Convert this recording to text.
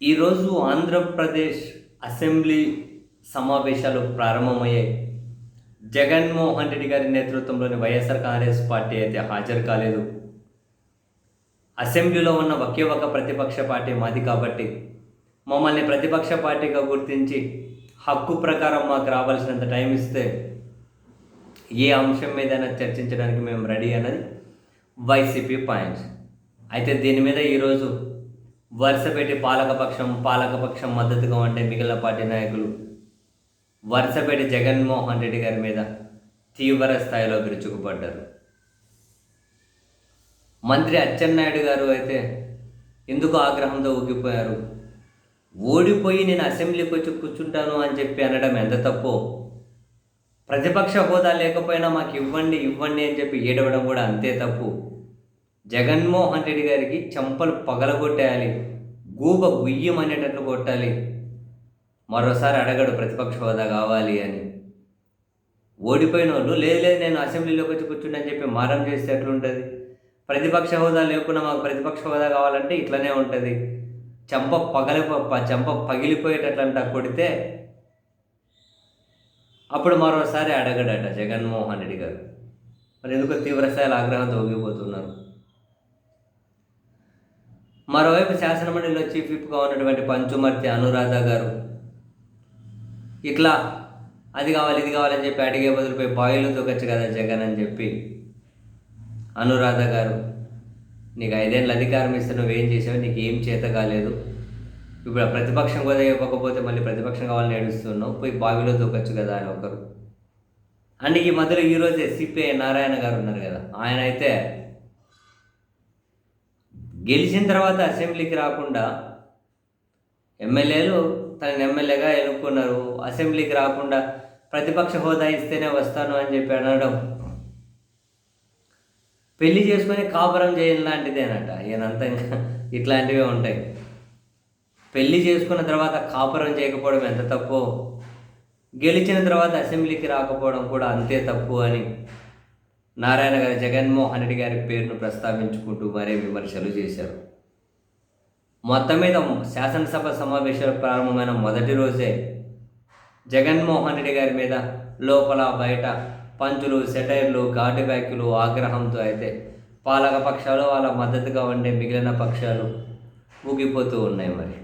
ఈరోజు ఆంధ్రప్రదేశ్ అసెంబ్లీ సమావేశాలు ప్రారంభమయ్యాయి. జగన్మోహన్ రెడ్డి గారి నేతృత్వంలోని వైఎస్ఆర్ కాంగ్రెస్ పార్టీ అయితే హాజరు కాలేదు. అసెంబ్లీలో ఉన్న ఒకే ఒక ప్రతిపక్ష పార్టీ మాది కాబట్టి మమ్మల్ని ప్రతిపక్ష పార్టీగా గుర్తించి హక్కు ప్రకారం మాకు రావాల్సినంత టైం ఇస్తే ఏ అంశం మీదైనా చర్చించడానికి మేము రెడీ అన్నది వైసీపీ పాయింట్స్. అయితే దీని మీద ఈరోజు వరుసపెట్టి పాలకపక్షం పాలకపక్షం మద్దతుగా ఉండే మిగిలిన పార్టీ నాయకులు. వరుసపెట్టి జగన్మోహన్ రెడ్డి గారి మీద తీవ్ర స్థాయిలో విరుచుకుపడ్డారు. మంత్రి అచ్చెన్నాయుడు గారు అయితే ఎందుకు ఆగ్రహంతో ఊగిపోయారు? ఓడిపోయి నేను అసెంబ్లీకి వచ్చి కూర్చుంటాను అని చెప్పి అనడం ఎంత తప్పో? ప్రతిపక్ష హోదా లేకపోయినా మాకు ఇవ్వండి ఇవ్వండి అని చెప్పి ఏడవడం కూడా అంతే తప్పు. జగన్మోహన్ రెడ్డి గారికి చెంపలు పగలగొట్టేయాలి గూబ గుయ్యం అనేటట్లు కొట్టాలి. మరోసారి అడగడు ప్రతిపక్ష హోదా కావాలి అని. ఓడిపోయిన వాళ్ళు లేదు లేదు నేను అసెంబ్లీలోకి వచ్చి కూర్చుండి అని చెప్పి మారం చేస్తే ఎట్లుంటుంది? ప్రతిపక్ష హోదా లేకుండా మాకు ప్రతిపక్ష హోదా కావాలంటే ఇట్లనే ఉంటుంది. చెంప పగలి చెంప పగిలిపోయేటట్లంట కొడితే అప్పుడు మరోసారి అడగడట జగన్మోహన్ రెడ్డి గారు. మరి ఎందుకో తీవ్రస్థాయిలో ఆగ్రహంతో ఊగిపోతున్నారు. మరోవైపు శాసనమండలిలో చీఫ్ విప్గా ఉన్నటువంటి పంచుమర్తి అనురాధ గారు ఇట్లా అది కావాలి ఇది కావాలని చెప్పి అడిగే బదులుపోయి బాయిలు తొక్కచ్చు కదా జగన్ అని చెప్పి అనురాధ గారు నీకు ఐదేళ్ళు అధికారం ఇస్తే నువ్వేం చేసావు నీకు ఏం చేత కాలేదు. ఇప్పుడు ప్రతిపక్షం కూడా ఇవ్వకపోతే మళ్ళీ ప్రతిపక్షం కావాలని ఏడుస్తున్నావు పోయి బావిలో దూకొచ్చు కదా అని ఒకరు. అండ్ ఈ మధ్యలో ఈరోజే సిపిఐ నారాయణ గారు ఉన్నారు కదా ఆయన అయితే గెలిచిన తర్వాత అసెంబ్లీకి రాకుండా ఎమ్మెల్యేలు తనని ఎమ్మెల్యేగా ఎన్నుకున్నారు. అసెంబ్లీకి రాకుండా ప్రతిపక్ష హోదా ఇస్తేనే వస్తాను అని చెప్పి అనడం. పెళ్ళి చేసుకొని కాపురం చేయని లాంటిదేనట. ఈయనంతా ఇంకా ఇట్లాంటివే ఉంటాయి. పెళ్ళి చేసుకున్న తర్వాత కాపురం చేయకపోవడం ఎంత తప్పు గెలిచిన తర్వాత అసెంబ్లీకి రాకపోవడం కూడా అంతే తప్పు అని నారాయణ గారి జగన్మోహన్ రెడ్డి గారి పేరును ప్రస్తావించుకుంటూ మరే విమర్శలు చేశారు. మొత్తం మీద శాసనసభ సమావేశాలు ప్రారంభమైన మొదటి రోజే జగన్మోహన్ రెడ్డి గారి మీద లోపల బయట పంచులు సెటైర్లు ఘాటు వ్యాఖ్యలు ఆగ్రహంతో అయితే పాలక పక్షాలు వాళ్ళ మద్దతుగా ఉండే మిగిలిన పక్షాలు ఊగిపోతూ ఉన్నాయి మరి.